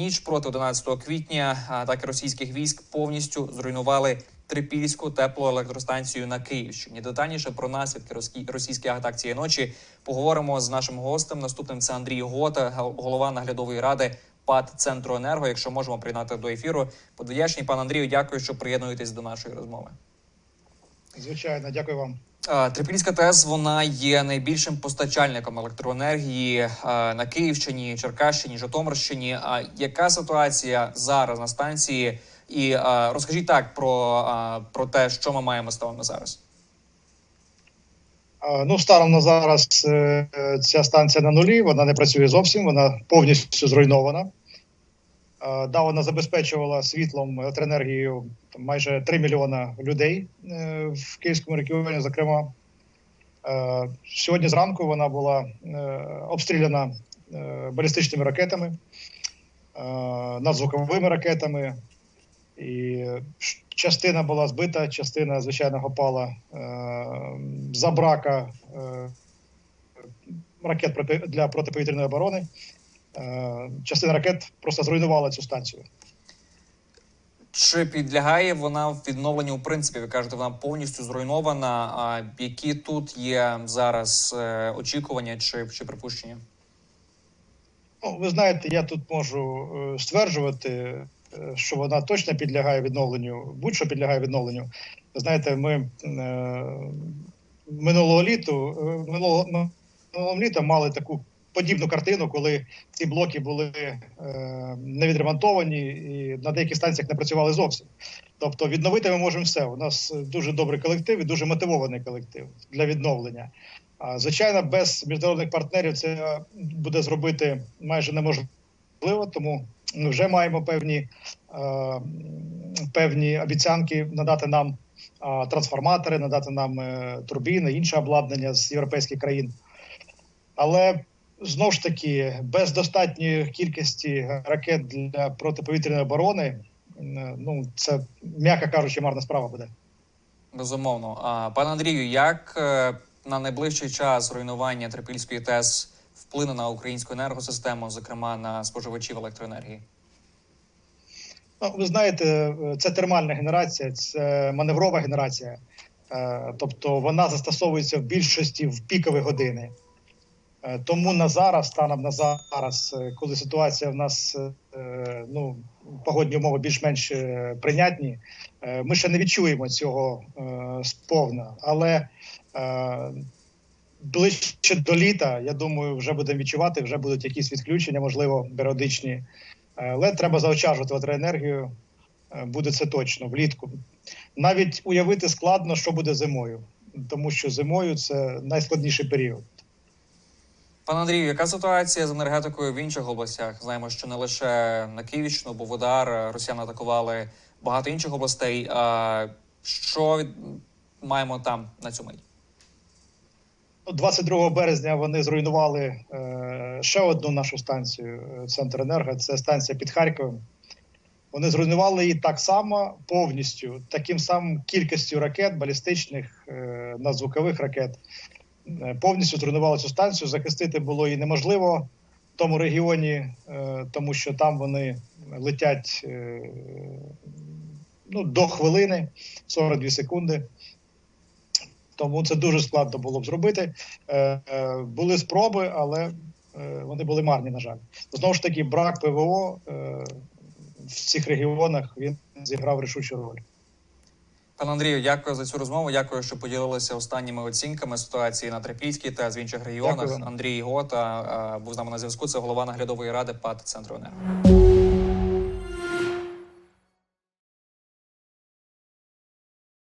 ніч проти 11 квітня атаки російських військ повністю зруйнували Трипільську теплоелектростанцію на Київщині. Детальніше про наслідки російських атак цієї ночі поговоримо з нашим гостем. Наступним це Андрій Гота, голова наглядової ради ПАД Центру Енерго. Якщо можемо приєднати до ефіру, подвдячні пан Андрію. Дякую, що приєднуєтесь до нашої розмови. Звичайно, дякую вам. Трипільська ТЕС вона є найбільшим постачальником електроенергії на Київщині, Черкащині, Житомирщині. А яка ситуація зараз на станції? І розкажіть так про, про те, що ми маємо станом на зараз. Ну, станом на зараз е, ця станція на нулі, вона не працює зовсім, вона повністю зруйнована. А, Да, вона забезпечувала світлом електроенергією там, майже 3 мільйона людей е, в Київському регіоні, зокрема. Е, Сьогодні зранку вона була е, обстріляна е, балістичними ракетами, е, надзвуковими ракетами. І частина була збита, частина, звичайно, попала е, за брака е, ракет для протиповітряної оборони. Е, частина ракет просто зруйнувала цю станцію. Чи підлягає вона відновленню? В принципі, ви кажете, вона повністю зруйнована. А які тут є зараз е, очікування чи, чи припущення? Ну, ви знаєте, я тут можу е, стверджувати, що вона точно підлягає відновленню, будь-що підлягає відновленню. Ви знаєте, ми минулого літу, минулого, минулого літа мали таку подібну картину, коли ці блоки були е, не відремонтовані і на деяких станціях не працювали зовсім. Тобто відновити ми можемо все. У нас дуже добрий колектив і дуже мотивований колектив для відновлення. А, Звичайно, без міжнародних партнерів це буде зробити майже неможливо, тому ми вже маємо певні, е, певні обіцянки надати нам трансформатори, надати нам е, турбіни, інше обладнання з європейських країн. Але знову ж таки, без достатньої кількості ракет для протиповітряної оборони, е, ну це м'яко кажучи, марна справа буде. Безумовно. А пане Андрію, як е, на найближчий час руйнування Трипільської ТЕС вплине на українську енергосистему, зокрема на споживачів електроенергії? Ну, ви знаєте, це термальна генерація, це маневрова генерація. Е, Тобто вона застосовується в більшості в пікові години. Е, Тому на зараз, станом на зараз, е, коли ситуація в нас е, ну, погодні умови більш-менш прийнятні, ми ще не відчуємо цього сповна. Але ближче до літа, я думаю, вже будемо відчувати, вже будуть якісь відключення, можливо, періодичні. Але треба заощаджувати електроенергію. Буде це точно влітку. Навіть уявити складно, що буде зимою, тому що зимою це найскладніший період. Пане Андрію, яка ситуація з енергетикою в інших областях? Знаємо, що не лише на Київщину, Боводар, е, росіяни атакували багато інших областей. А що маємо там на цю мить? 22 березня вони зруйнували е, ще одну нашу станцію е, Центр Енерго. Це станція під Харковом. Вони зруйнували її так само повністю, таким самим кількістю ракет, балістичних надзвукових ракет. Е, повністю зруйнували цю станцію. Захистити було її неможливо в тому регіоні, е, тому що там вони летять е, ну, до хвилини 42 секунди. Тому це дуже складно було б зробити. Були спроби, але вони були марні, на жаль. Знову ж таки, брак ПВО в цих регіонах він зіграв рішучу роль. Пане Андрію, дякую за цю розмову. Дякую, що поділилися останніми оцінками ситуації на Трипільській та з інших регіонах. Дякую. Андрій Гота е, був з нами на зв'язку. Це голова наглядової ради ПАТ Центру Енерго.